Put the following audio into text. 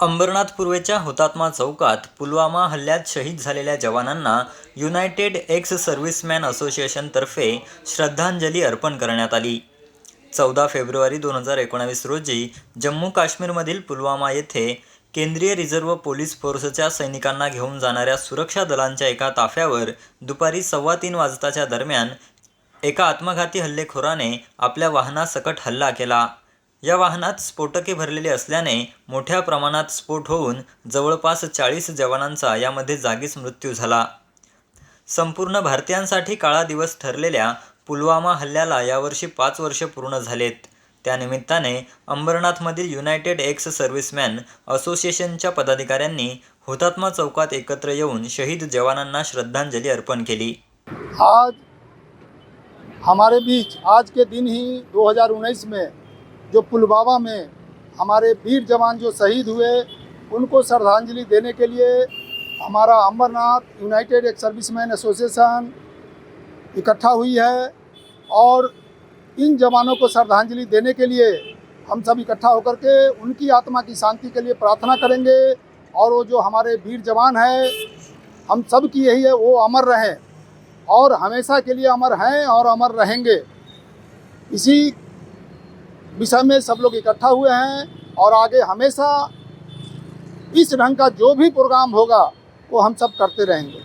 अंबरनाथ पूर्वेच्या हुतात्मा चौकात पुलवामा हल्ल्यात शहीद झालेल्या जवानांना युनायटेड एक्स सर्व्हिसमॅन असोसिएशनतर्फे श्रद्धांजली अर्पण करण्यात आली. चौदा फेब्रुवारी दोन हजार एकोणावीस रोजी जम्मू काश्मीरमधील पुलवामा येथे केंद्रीय रिझर्व्ह पोलीस फोर्सच्या सैनिकांना घेऊन जाणाऱ्या सुरक्षा दलांच्या एका ताफ्यावर दुपारी सव्वा तीन वाजताच्या दरम्यान एका आत्मघाती हल्लेखोराने आपल्या वाहनासकट हल्ला केला. या वाहनात स्फोटके भरलेली असल्याने मोठ्या प्रमाणात स्फोट होऊन जवळपास चाळीस जवानांचा यामध्ये जागीच मृत्यू झाला. संपूर्ण भारतीयांसाठी काळा दिवस ठरलेल्या पुलवामा हल्ल्याला यावर्षी पाच वर्ष पूर्ण झालेत. त्यानिमित्ताने अंबरनाथमधील युनायटेड एक्स सर्व्हिसमॅन असोसिएशनच्या पदाधिकाऱ्यांनी हुतात्मा चौकात एकत्र येऊन शहीद जवानांना श्रद्धांजली अर्पण केली. आज हमारे बीच आज के दिन ही 2019 में जो पुलवामा में हमारे वीर जवान जो शहीद हुए, उनको श्रद्धांजलि देने के लिए हमारा अमरनाथ यूनाइटेड एक सर्विसमैन एसोसिएशन इकट्ठा हुई है और इन जवानों को श्रद्धांजलि देने के लिए हम सब इकट्ठा होकर के उनकी आत्मा की शांति के लिए प्रार्थना करेंगे और वो जो हमारे वीर जवान हैं, हम सब की यही है, वो अमर रहें और हमेशा के लिए अमर हैं और अमर रहेंगे। इसी विषय में सब लोग इकट्ठा हुए हैं और आगे हमेशा इस ढंग का जो भी प्रोग्राम होगा वो हम सब करते रहेंगे।